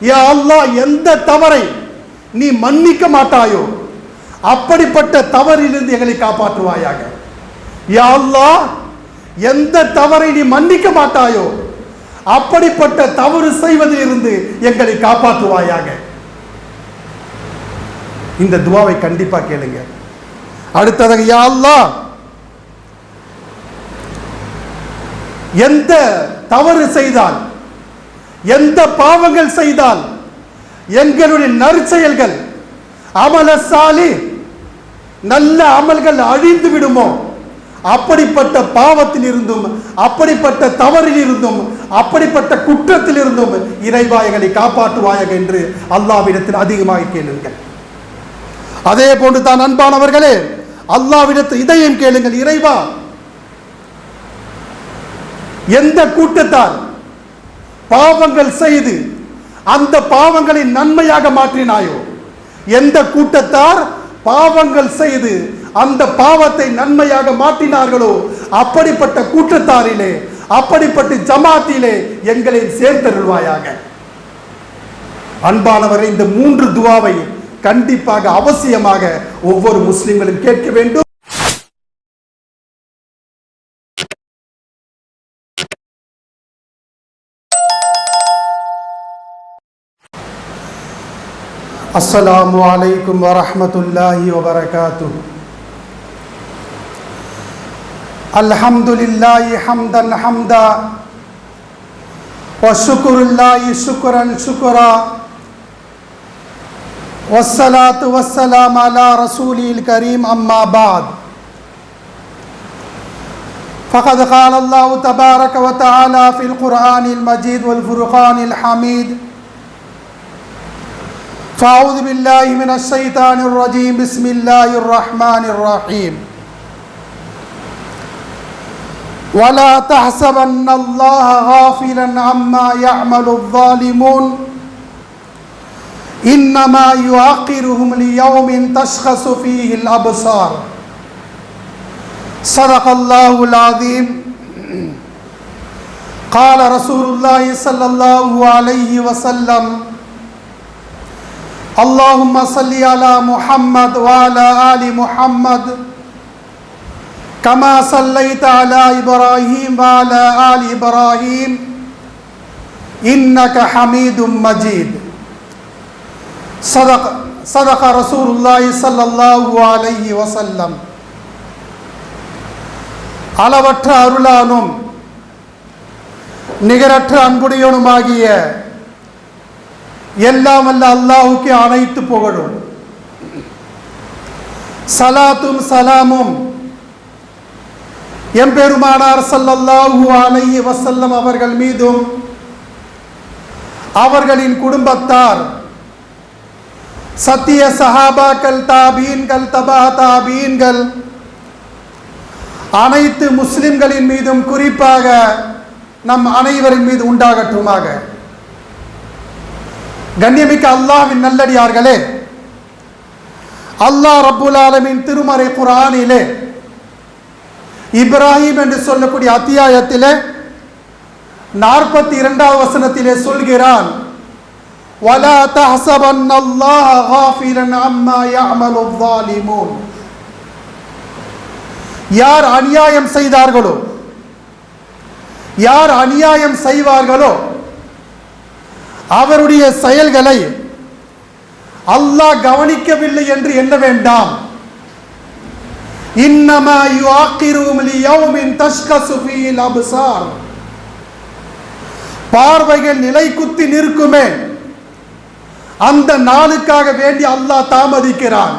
யா அல்லா எந்த தவறை நீ மன்னிக்க மாட்டாயோ அப்படிப்பட்ட தவறிலிருந்து எங்களை காப்பாற்றுவாயாக. யா அல்லா எந்த தவறை நீ மன்னிக்க மாட்டாயோ அப்படிப்பட்ட தவறு செய்வதிலிருந்து எங்களை காப்பாற்றுவாயாக. இந்த துவாவை கண்டிப்பா கேளுங்க. அடுத்ததாக யா அல்லா எந்த தவறு செய்தால் எந்த பாவங்கள் செய்தால் எங்களுடைய நற்செயல்கள் அமலசாலி நல்ல அமல்கள் அழிந்து விடுமோ? அப்படிப்பட்ட பாவத்தில் இருந்தும் அப்படிப்பட்ட தவறில் இருந்தும் அப்படிப்பட்ட குற்றத்தில் இருந்தும் இறைவாயகளை காப்பாற்றுவாயக என்று அல்லாவிடத்தில் அதிகமாக கேளுங்கள். அதே போன்று தான் அன்பானவர்களே அல்லாவிடத்தில் இதயம் கேளுங்கள் இறைவா எந்த கூட்டத்தார் பாவங்கள் செய்து அந்த பாவங்களை நன்மையாக மாற்றினாயோ? எந்த கூட்டத்தார் பாவங்கள் செய்து அந்த பாவத்தை நன்மையாக மாற்றினார்களோ? அப்படிப்பட்ட கூட்டத்தாரிலே அப்படிப்பட்ட ஜமாத்திலே எங்களை சேர்த்தருள்வாயாக. அன்பானவரை இந்த மூன்று துவாவை கண்டிப்பாக அவசியமாக ஒவ்வொரு முஸ்லிம்களும் கேட்க வேண்டும். السلام عليكم ورحمة الله وبركاته. الحمد لله حمدا حمدا وشكر الله شكرا شكرا والصلاة والسلام على رسوله الكريم أما بعد. فقد قال الله تبارك وتعالى في القرآن المجيد والفرقان الحميد فأعوذ بالله من الشيطان الرجيم. بسم الله الرحمن الرحيم. ولا تحسبن الله غافلا عما يعمل الظالمون. إنما يؤخرهم ليوم تشخص فيه الأبصار. صدق الله العظيم. قال رسول الله صلى الله عليه وسلم اللهم صل على محمد وعلى آل محمد كما صليت على إبراهيم وعلى آل إبراهيم إنك حميد مجيد صدق صدق رسول الله صلى الله عليه وسلم அளவற்ற அருளானும் நிகரற்ற அன்புடையவனுமாகிய எல்லாம் அல்ல அல்லாஹுக்கு அனைத்து புகழும். சலாத்தும் சலாமும். எம்பெருமானார் சல்லல்லாஹு அலைஹி வசல்லம் அவர்கள் மீதும் அவர்களின் குடும்பத்தார் சத்திய சஹாபாக்கள் தாபீன்கள் தபா தாபீன்கள் அனைத்து முஸ்லிம்களின் மீதும் குறிப்பாக நம் அனைவரின் மீது உண்டாகட்டுமாக. கண்ணியமிக்க அல்லாஹ்வின் நல்லடியார்களே அல்லாஹ் ரப்புல் ஆலமின் திருமறை குரானிலே இப்ராஹிம் என்று சொல்லக்கூடிய அத்தியாயத்திலே நாற்பத்தி இரண்டாவது வசனத்திலே சொல்கிறான் وَلَا تَحْسَبَنَّ اللَّهَ غَافِلًا عَمَّا يَعْمَلُ الظَّالِمُونَ யார் அநியாயம் செய்தார்களோ யார் அநியாயம் செய்வார்களோ அவருடைய செயல்களை அல்லாஹ் கவனிக்கவில்லை என்று எண்ண வேண்டாம். இன்னமா பார்வைகள் நிலை குத்தி நிற்குமே. அந்த நாளுக்காக வேண்டி அல்லாஹ் தாமதிக்கிறான்.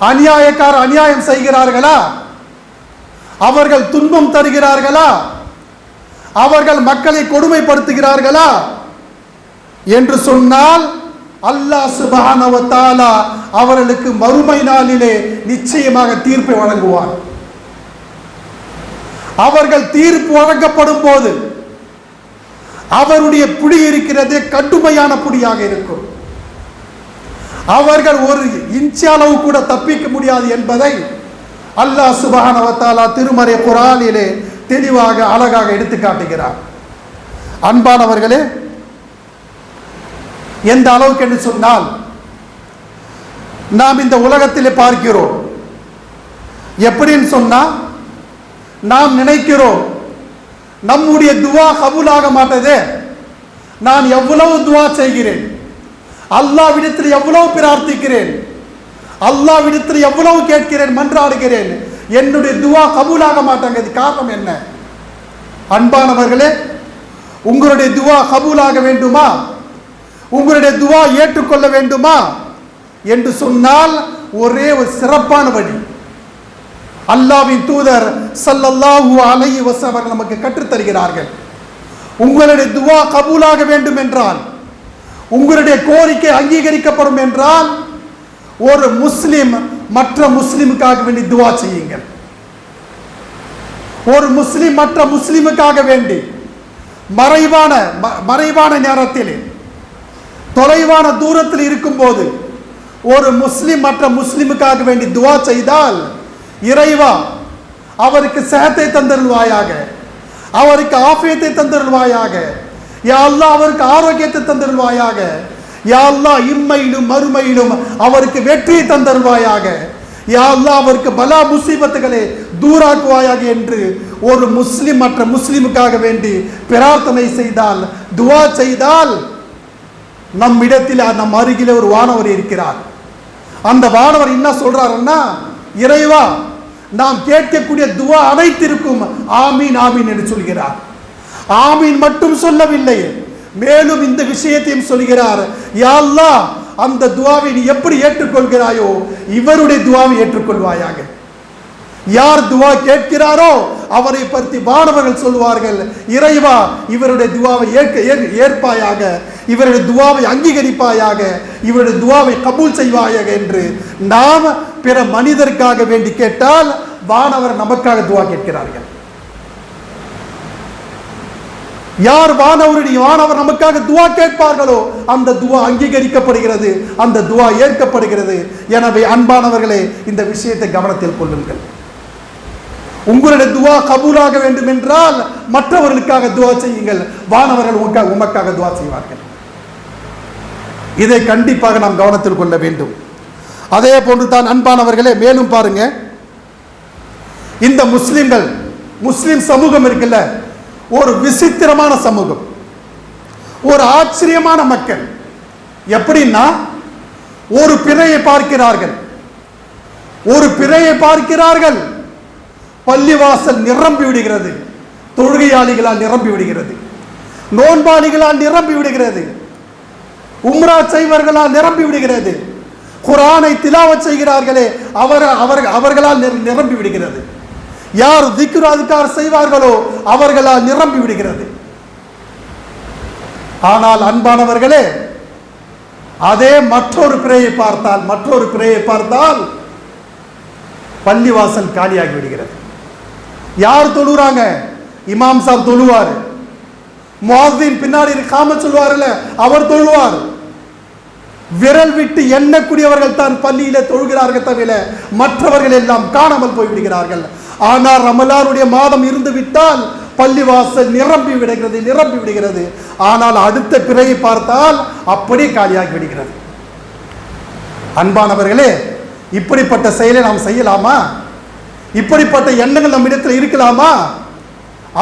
அநியாயக்கார அநியாயம் செய்கிறார்களா? அவர்கள் துன்பம் தருகிறார்களா? அவர்கள் மக்களை கொடுமைப்படுத்துகிறார்களா? என்று சொன்னால் அல்லாஹ் சுபஹானவத்தாலா அவர்களுக்கு மறுமை நாளிலே நிச்சயமாக தீர்ப்பை வழங்குவார். அவர்கள் தீர்ப்பு வழங்கப்படும் போது அவருடைய புடி இருக்கிறது கடுமையான புடியாக இருக்கும். அவர்கள் ஒரு இன்ச் அளவு கூட தப்பிக்க முடியாது என்பதை அல்லாஹ் சுபஹானவத்தாலா திருமறை குரானிலே தெளிவாக அழகாக எடுத்து காட்டுகிறார். அன்பானவர்களே எந்த அளவுக்கு என்று சொன்னால் நாம் இந்த உலகத்தில் பார்க்கிறோம். எப்படின்னு சொன்னால் நாம் நினைக்கிறோம் நம்முடைய துவா கபூலாக மாட்டதே நான் எவ்வளவு துவா செய்கிறேன். அல்லாவிடத்தில் எவ்வளவு பிரார்த்திக்கிறேன் அல்லாவிடத்தில் எவ்வளவு கேட்கிறேன் மன்றாடுகிறேன். என்னுடைய துவா கபூலாக மாட்டேங்கிறது காரணம் என்ன? அன்பானவர்களே உங்களுடைய துவா கபூலாக வேண்டுமா? உங்களுடைய துவா ஏற்றுக்கொள்ள வேண்டுமா? என்று சொன்னால் ஒரே ஒரு சிறப்பான வழி. அல்லாவின் தூதர் சல்லல்லாஹு அலை வஸல்லம் அவர்கள் நமக்கு கற்றுத் தருகிறார்கள் உங்களுடைய துவா கபூலாக வேண்டும் என்றால் உங்களுடைய கோரிக்கை அங்கீகரிக்கப்படும் என்றால் ஒரு முஸ்லிம் மற்ற முஸ்லிமுக்காக வேண்டி துவா செய்யுங்கள். ஒரு முஸ்லிம் மற்ற முஸ்லிமுக்காக வேண்டி மறைவான ம- மறைவான நேரத்தில் தொலைவான தூரத்தில் இருக்கும்போது ஒரு முஸ்லிம் மற்ற முஸ்லிமுக்காக வேண்டி துவா செய்தால் இறைவா அவருக்கு சேத்தை தந்தருள்வாயாக அவருக்கு ஆஃபியத்தை தந்தருள்வாயாக யா அவருக்கு ஆரோக்கியத்தை தந்தருள்வாயாக யா இம்மையிலும் மறுமையிலும் அவருக்கு வெற்றியை தந்தருள்வாயாக யா அல்லாஹ் அவருக்கு பலா முசீபத்துகளை தூராக்குவாயாக என்று ஒரு முஸ்லிம் மற்ற முஸ்லிமுக்காக வேண்டி பிரார்த்தனை செய்தால் துவா செய்தால் நம் இடத்தில் நம் அருகிலே ஒரு வானவர் இருக்கிறார். அந்த வானவர் என்ன சொல்றாருன்னா இறைவா நாம் கேட்கக்கூடிய துவா அனைத்திற்கும் ஆமீன் ஆமீன் என்று சொல்கிறார். ஆமீன் மட்டும் சொல்லவில்லை மேலும் இந்த விஷயத்தையும் சொல்கிறார். யா அந்த துவாவை நீ எப்படி ஏற்றுக்கொள்கிறாயோ இவருடைய துவாவை ஏற்றுக்கொள்வாயாக. யார் துவா கேட்கிறாரோ அவரை பற்றி மாணவர்கள் சொல்வார்கள் இறைவா இவருடைய துவாவை ஏற்க ஏற்- ஏற்பாயாக. இவருடைய துவாவை அங்கீகரிப்பாயாக இவருடைய துவாவை கபூல் செய்வாயாக என்று நாம் பிற மனிதருக்காக வேண்டி கேட்டால் வானவர் நமக்காக துவா கேட்கிறார்கள். யார் வானவருடைய வானவர் நமக்காக துவா கேட்பார்களோ அந்த துவா அங்கீகரிக்கப்படுகிறது அந்த துவா ஏற்கப்படுகிறது. எனவே அன்பானவர்களே இந்த விஷயத்தை கவனத்தில் கொள்ளுங்கள். உங்களுடைய துவா கபூலாக வேண்டும் என்றால் மற்றவர்களுக்காக துவா செய்யுங்கள். வானவர்கள் உமக்காக உமக்காக துவா செய்வார்கள். இதை கண்டிப்பாக நாம் கவனத்தில் கொள்ள வேண்டும். அதே போன்று தான் அன்பானவர்களே மேலும் பாருங்க. இந்த முஸ்லிம்கள் முஸ்லிம் சமூகம் இருக்குல்ல ஒரு விசித்திரமான சமூகம். ஒரு ஆச்சரியமான மக்கள். எப்படின்னா ஒரு பிறையை பார்க்கிறார்கள். ஒரு பிறையை பார்க்கிறார்கள். பள்ளிவாசல் நிரம்பி விடுகிறது. தொழுகையாளிகளால் நிரம்பி விடுகிறது. நோன்பாளிகளால் நிரம்பி விடுகிறது. உம்ரா செய்வர்களால் நிரம்பி விடுகிறது. குரானை திலாவத் செய்கிறார்களே அவர் அவர் அவர்களால் நிரம்பி விடுகிறது. யார் திக்ரு அதுக்கார் செய்வார்களோ அவர்களால் நிரம்பி விடுகிறது. ஆனால் அன்பானவர்களே அதே மற்றொரு பிறையை பார்த்தால் மற்றொரு பிறையை பார்த்தால் பள்ளிவாசல் காலியாகி விடுகிறது. யார் தொழுறாங்க? இமாம் சாப் தொழுவார். முவாசின் பின்னாடி இருக்காம சொல்வார்ல அவர் தொழுவார். விரல் விட்டு எண்ணக்கூடியவர்கள் தான் பள்ளியில தொழுகிறார்கள் தவிர மற்றவர்கள் எல்லாம் காணாமல் போய் விடுகிறார்கள் ஆனால் ரமலானுடைய மாதம் இருந்து விட்டால் பள்ளிவாசல் நிரம்பி விடுகிறது நிரம்பி விடுகிறது. ஆனால் அடுத்த பிறையை பார்த்தால் அப்படியே காலியாகி விடுகிறது. அன்பானவர்களே இப்படிப்பட்ட செயலை நாம் செய்யலாமா? இப்படிப்பட்ட எண்ணங்கள் நம்மிடத்தில் இருக்கலாமா?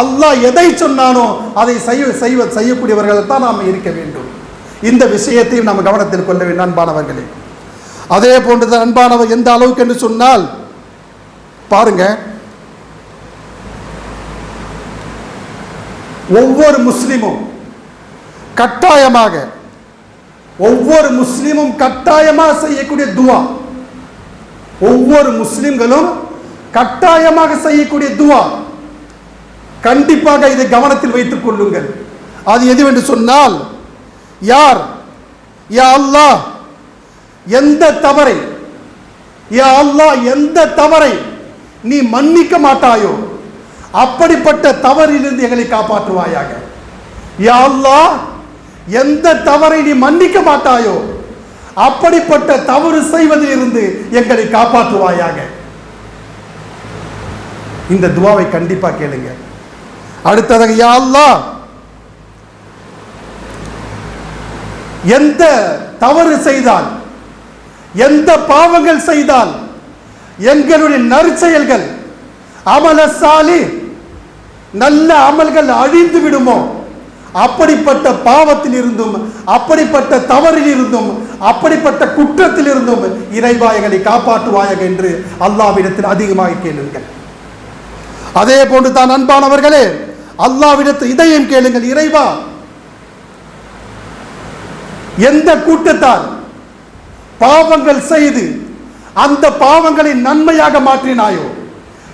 அல்லாஹ் எதை சொன்னானோ அதை செய்ய செய்வ செய்யக்கூடியவர்கள் தான் நாம் இருக்க வேண்டும். இந்த விஷயத்தையும் நாம் கவனத்தில் கொள்ள வேண்டும் அன்பானவர்களே. அதே போன்றுதான் அன்பானவர் எந்த அளவுக்கு என்று சொன்னால் பாருங்க. ஒவ்வொரு முஸ்லிமும் கட்டாயமாக ஒவ்வொரு முஸ்லிமும் கட்டாயமாக செய்யக்கூடிய துவா. ஒவ்வொரு முஸ்லிம்களும் கட்டாயமாக செய்யக்கூடிய துவா. கண்டிப்பாக இதை கவனத்தில் வைத்துக் கொள்ளுங்கள். அது எதுவென்று சொன்னால் யார் யா அல்லாஹ் எந்த தவறை யா அல்லாஹ் எந்த தவறை நீ மன்னிக்க மாட்டாயோ அப்படிப்பட்ட தவறிலிருந்து எங்களை காப்பாற்றுவாயாக. யா அல்லாஹ் எந்த தவறை நீ மன்னிக்க மாட்டாயோ அப்படிப்பட்ட தவறு செய்வதிலிருந்து எங்களை காப்பாற்றுவாயாக. இந்த துவாவை கண்டிப்பாக கேளுங்கள் அடுத்ததாக யாழ்லா அல்லாஹ். எந்த தவறு செய்தால் எந்த பாவங்கள் செய்தால் எங்களுடைய நற்செயல்கள் அமலசாலி நல்ல அமல்கள் அழிந்து விடுமோ? அப்படிப்பட்ட பாவத்தில் இருந்தும் அப்படிப்பட்ட தவறில் இருந்தும் அப்படிப்பட்ட குற்றத்தில் இருந்தும் இறைவாயகளை காப்பாற்றுவாயக என்று அல்லாவிடத்தில் அதிகமாக கேளுங்கள். அதே போன்று தான் அன்பானவர்களே அல்லாவிடத்து இதயம் கேளுங்கள் இறைவா. எந்த கூட்டத்தார் பாவங்கள் செய்து அந்த பாவங்களை நன்மையாக மாற்றினாயோ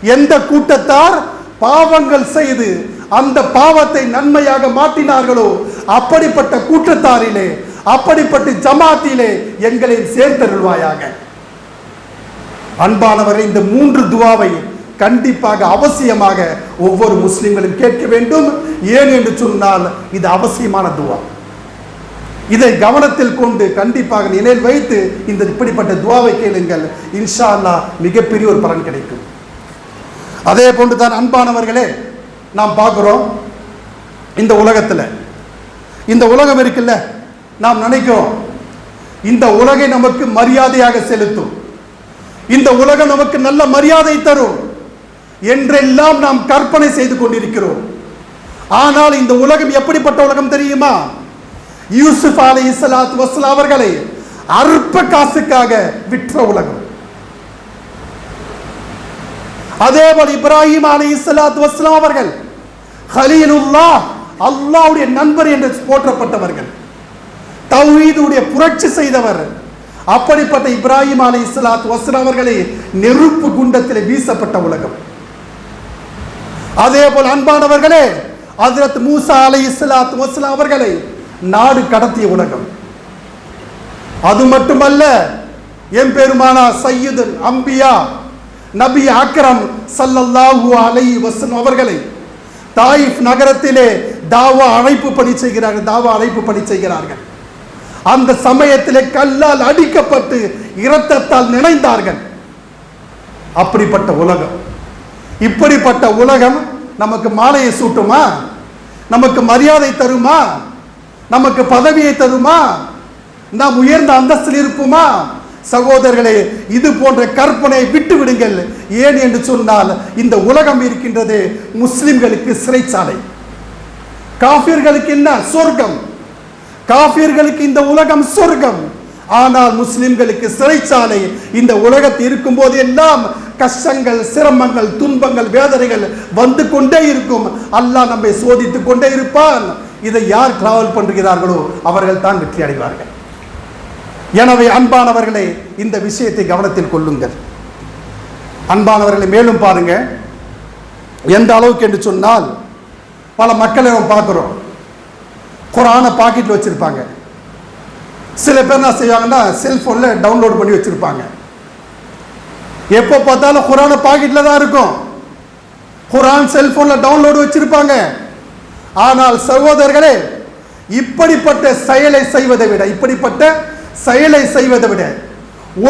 எந்த கூட்டத்தார் பாவங்கள் செய்து அந்த பாவத்தை நன்மையாக மாற்றினார்களோ அப்படிப்பட்ட கூட்டத்தாரிலே அப்படிப்பட்ட ஜமாத்திலே எங்களை சேர்த்தருள்வாயாக. அன்பானவரை இந்த மூன்று துவாவை கண்டிப்பாக அவசியமாக ஒவ்வொரு முஸ்லிம்களும் கேட்க வேண்டும். ஏன் என்று சொன்னால் இது அவசியமான துவா. இதை கவனத்தில் கொண்டு கண்டிப்பாக நினைவில் வைத்து இந்த இப்படிப்பட்ட துவாவை கேளுங்கள். இன்ஷா அல்லா மிகப்பெரிய ஒரு பலன் கிடைக்கும். அதே போன்று தான் அன்பானவர்களே நாம் பார்க்குறோம் இந்த உலகத்தில். இந்த உலகம் இருக்குல்ல நாம் நினைக்கிறோம் இந்த உலகை நமக்கு மரியாதையாக செலுத்தும். இந்த உலகம் நமக்கு நல்ல மரியாதை தரும். என்றெல்லாம் நாம் கற்பனை செய்து கொண்டிருக்கிறோம். ஆனால் இந்த உலகம் எப்படிப்பட்ட உலகம் தெரியுமா? யூசுப் அலை இஸ்லாத் வஸ்லாம் அவர்களை அற்ப காசுக்காக விற்ற உலகம். அதே போல இப்ராஹிம் அலை இஸ்லாத் வஸ்லாம் அவர்கள் ஹலீலுல்லா அல்லாவுடைய நண்பர் என்று போற்றப்பட்டவர்கள். தௌஹீதுடைய புரட்சி செய்தவர். அப்படிப்பட்ட இப்ராஹிம் அலை இஸ்லாத் வஸ்லாம் அவர்களை நெருப்பு குண்டத்தில் வீசப்பட்ட உலகம். அதே போல் அன்பானவர்களே அதிரத் மூசா அலை இஸ்லாத் வஸ்லாம் அவர்களை நாடு கடத்திய உலகம். அது மட்டுமல்ல என் பெருமானா சையீது அம்பியா நபி அக்ரம் சல்லல்லாஹு அலை வசன் அவர்களை தாயிஃப் நகரத்திலே தாவா அழைப்பு பணி செய்கிறார்கள் தாவா அழைப்பு பணி செய்கிறார்கள். அந்த சமயத்திலே கல்லால் அடிக்கப்பட்டு இரத்தத்தால் நினைந்தார்கள். அப்படிப்பட்ட உலகம். இப்படிப்பட்ட உலகம் நமக்கு மாலையை சூட்டுமா? நமக்கு மரியாதை தருமா? நமக்கு பதவியை தருமா? நாம் உயர்ந்த அந்தஸ்தில் இருப்போமா? சகோதரர்களே இது போன்ற கற்பனை விட்டு விடுங்கள் ஏன் என்று சொன்னால் இந்த உலகம் இருக்கின்றது முஸ்லிம்களுக்கு சிறைச்சாலை. காபிர்களுக்கு என்ன? சொர்க்கம். காஃபியர்களுக்கு இந்த உலகம் சொர்க்கம். ஆனால் முஸ்லிம்களுக்கு சிறைச்சாலை. இந்த உலகத்தில் இருக்கும் போது எல்லாம் கஷ்டங்கள் சிரமங்கள் துன்பங்கள் வேதனைகள் வந்து கொண்டே இருக்கும். அல்லாஹ் நம்மை சோதித்து கொண்டே இருப்பான். இதை யார் டிராவல் பண்ணுகிறார்களோ அவர்கள் தான் வெற்றி அடைவார்கள். எனவே அன்பானவர்களே இந்த விஷயத்தை கவனத்தில் கொள்ளுங்கள். அன்பானவர்களை மேலும் பாருங்க. எந்த அளவுக்கு என்று சொன்னால் பல மக்களை நம்ம பார்க்குறோம். குரானை பாக்கெட்டில் வச்சுருப்பாங்க. சில பேர் என்ன செய்வாங்கன்னா செல்ஃபோனில் டவுன்லோட் பண்ணி வச்சுருப்பாங்க. எப்போ பார்த்தாலும் குரானை பாக்கெட்டில் தான் இருக்கும். குரான் செல்ஃபோனில் டவுன்லோடு வச்சுருப்பாங்க. ஆனால் சகோதரர்களே இப்படிப்பட்ட செயலை செய்வதை விட இப்படிப்பட்ட செயலை செய்வதை விட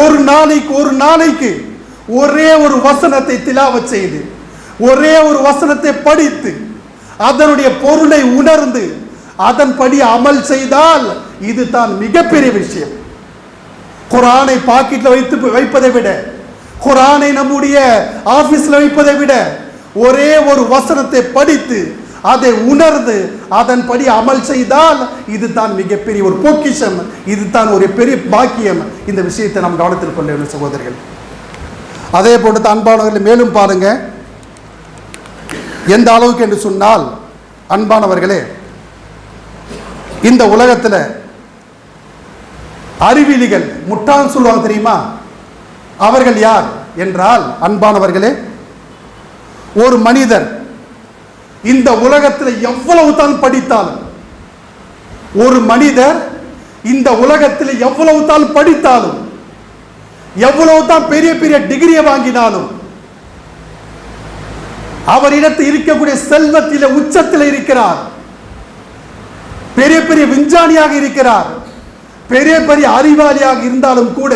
ஒரு நாளைக்கு ஒரு நாளைக்கு ஒரே ஒரு வசனத்தை திலாவ செய்து ஒரே ஒரு வசனத்தை படித்து அதனுடைய பொருளை உணர்ந்து அதன்படி அமல் செய்தால் இதுதான் மிகப்பெரிய விஷயம். குரானை பாக்கெட்டில் வைத்து வைப்பதை விட குரானை நம்முடைய ஆபீஸ்ல வைப்பதை விட ஒரே ஒரு வசனத்தை படித்து அதை உணர்ந்து அதன்படி அமல் செய்தால் இதுதான் மிகப்பெரிய ஒரு பொக்கிஷம் இதுதான் ஒரு பெரிய பாக்கியம். இந்த விஷயத்தை நாம் கவனத்தில் கொள்ள வேண்டும் சகோதரர்கள். அதே போன்று அன்பானவர்கள் மேலும் பாருங்க. எந்த அளவுக்கு என்று சொன்னால் அன்பானவர்களே இந்த உலகத்தில் அறிவிலிகள் முட்டான்னு சொல்லுவாங்க தெரியுமா? அவர்கள் யார் என்றால் அன்பானவர்களே ஒரு மனிதர் இந்த உலகத்தில் எவ்வளவு தான் படித்தாலும் ஒரு மனிதர் இந்த உலகத்தில் எவ்வளவு தான் படித்தாலும் எவ்வளவு தான் பெரிய பெரிய டிகிரியை வாங்கினாலும் அவரிடத்தில் இருக்கக்கூடிய செல்வத்தில உச்சத்தில் இருக்கிறார். பெரிய பெரிய விஞ்ஞானியாக இருக்கிறார். பெரிய பெரிய அறிவாளியாக இருந்தாலும் கூட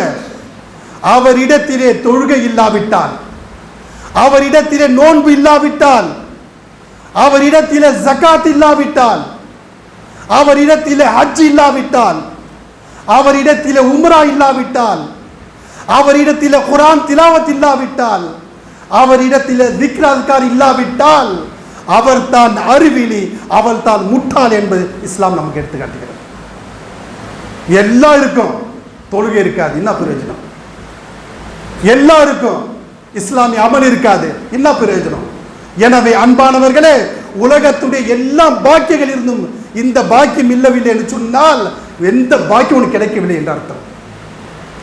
அவரிடத்திலே தொழுகை இல்லாவிட்டால் அவரிடத்திலே நோன்பு இல்லாவிட்டால் அவரிடத்திலே ஜக்காத் இல்லாவிட்டால் அவரிடத்திலே ஹஜ் இல்லாவிட்டால் அவரிடத்தில் உம்ரா இல்லாவிட்டால் அவரிடத்தில் குரான் திலாவத் இல்லாவிட்டால் அவரிடத்தில் திக்ராத்கார் இல்லாவிட்டால் அவர் தான் அறிவிலி அவள் தான் முட்டாள் என்பது இஸ்லாம் நமக்கு எடுத்து காட்டுகிறது எல்லாம் இருக்கும் தொழுகை இருக்காது என்ன பிரயோஜனம்? எல்லாருக்கும் இஸ்லாமிய அமல் இருக்காது. என்ன பிரயோஜனம்? எனவே அன்பானவர்களே உலகத்துடைய எல்லா பாக்கியங்கள் இருந்தும் இந்த பாக்கியம் இல்லவில்லை என்று சொன்னால் எந்த பாக்கியம் உனக்கு கிடைக்கவில்லை என்று அர்த்தம்.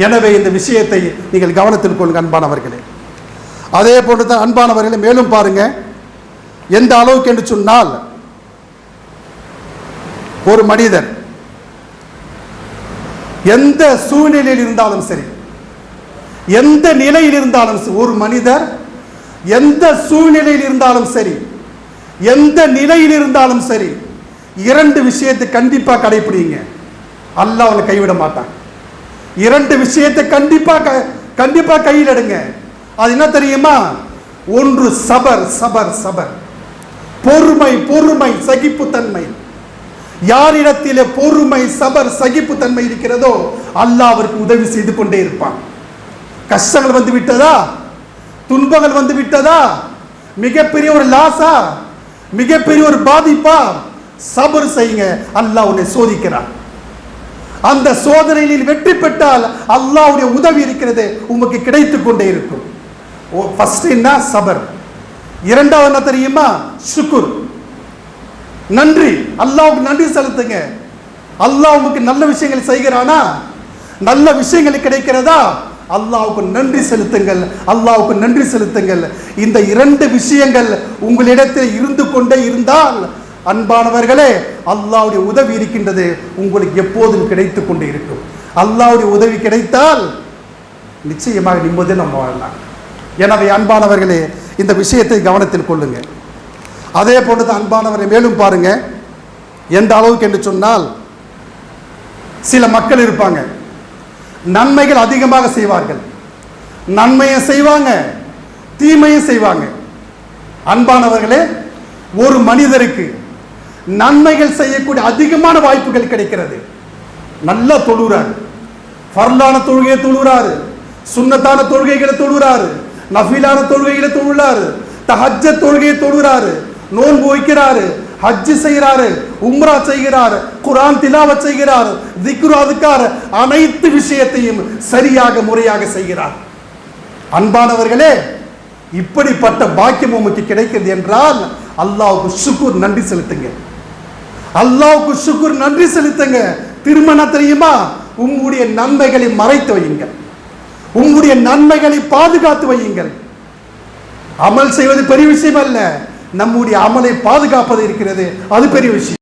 எனவே இந்த விஷயத்தை நீங்கள் கவனத்தில் கொள்ளுங்க அன்பானவர்களே. அதே போன்று தான் அன்பானவர்களே மேலும் பாருங்க. எந்த அளவுக்கு என்று சொன்னால் ஒரு மனிதர் எந்த சூழ்நிலையில் இருந்தாலும் சரி எந்த நிலையில் இருந்தாலும் ஒரு மனிதர் எந்த சூழ்நிலையில் இருந்தாலும் சரி எந்த நிலையில் இருந்தாலும் சரி இரண்டு விஷயத்தை கண்டிப்பாக கடைபிடிங்க அல்லாஹ் அவனை கைவிட மாட்டான். இரண்டு விஷயத்தை கண்டிப்பாக க- கையில் எடுங்க. அது என்ன தெரியுமா? ஒன்று சபர் சபர் சபர். பொறுமை பொறுமை சகிப்புத்தன்மை. யாரிடத்திலே பொறுமை சபர் சகிப்புத்தன்மை இருக்கிறதோ அல்லாஹ் அவருக்கு உதவி செய்து கொண்டே இருப்பான். கஷ்டங்கள் வந்து விட்டதா? துன்பங்கள் வந்து விட்டதா? மிகப்பெரிய ஒரு லாஸா? மிகப்பெரிய ஒரு பாதிப்பா? சபர் செய்யுங்க. அல்லாஹ் உன்னை சோதிக்கிறான். அந்த சோதனையில் வெற்றி பெற்றால் அல்லாவுடைய உதவி இருக்கிறது உங்களுக்கு கிடைத்து கொண்டே இருக்கும். ஓ ஃபர்ஸ்ட் என்ன? சபர். இரண்டாவது என்ன தெரியுமா? சுக்குர். நன்றி. அல்லாவுக்கு நன்றி செலுத்துங்க. அல்லாஹ் உங்களுக்கு நல்ல விஷயங்கள் செய்கிறானா? நல்ல விஷயங்கள் கிடைக்கிறதா? அல்லாவுக்கு நன்றி செலுத்துங்கள் அல்லாவுக்கு நன்றி செலுத்துங்கள். இந்த இரண்டு விஷயங்கள் உங்களிடத்தில் இருந்து கொண்டே இருந்தால் அன்பானவர்களே அல்லாவுடைய உதவி இருக்கின்றது உங்களுக்கு எப்போதும் கிடைத்து கொண்டே இருக்கும். அல்லாவுடைய உதவி கிடைத்தால் நிச்சயமாக நிம்மதியை நம்ம வாழலாம். எனவே அன்பானவர்களே இந்த விஷயத்தை கவனத்தில் கொள்ளுங்க அதே போன்று தான் அன்பானவரை மேலும் பாருங்க. எந்த அளவுக்கு என்று சொன்னால் சில மக்கள் இருப்பாங்க. நன்மைகள் அதிகமாக செய்வார்கள். நன்மையை செய்வாங்க தீமையும் செய்வாங்க. அன்பானவர்களே ஒரு மனிதருக்கு நன்மைகள் செய்யக்கூடிய அதிகமான வாய்ப்புகள் கிடைக்கிறது. நல்லா தொழுகிறார். ஃபர்லான தொழுகையை தொழுகிறாரு. சுண்ணத்தான தொழுகைகளை தொழுகிறாரு. நஃபிலான தொழுகைகளை தொழுகிறாரு. தஹஜ தொழுகையை தொழுகிறாரு. நோன்பு வைக்கிறாரு. ஹஜ்ஜு செய்கிறாரு. உம்ரா செய்கிறார் குரான் திலாவத் செய்கிறார் திக்ரு அதுக்கார் அனைத்து விஷயத்தையும் சரியாக முறையாக செய்கிறார். அன்பானவர்களே இப்படிப்பட்ட பாக்கியம் உமக்கு கிடைக்கிறது என்றால் அல்லாவுக்கு சுக்குர் நன்றி செலுத்துங்க. அல்லாவுக்கு சுக்குர் நன்றி செலுத்துங்க. திருமணம் தெரியுமா? உங்களுடைய நன்மைகளை மறைத்து வையுங்கள். உங்களுடைய நன்மைகளை பாதுகாத்து வையுங்கள். அமல் செய்வது பெரிய விஷயம் அல்ல. நம்முடைய அமலை பாதுகாப்பது இருக்கிறது. அது பெரிய விஷயம்.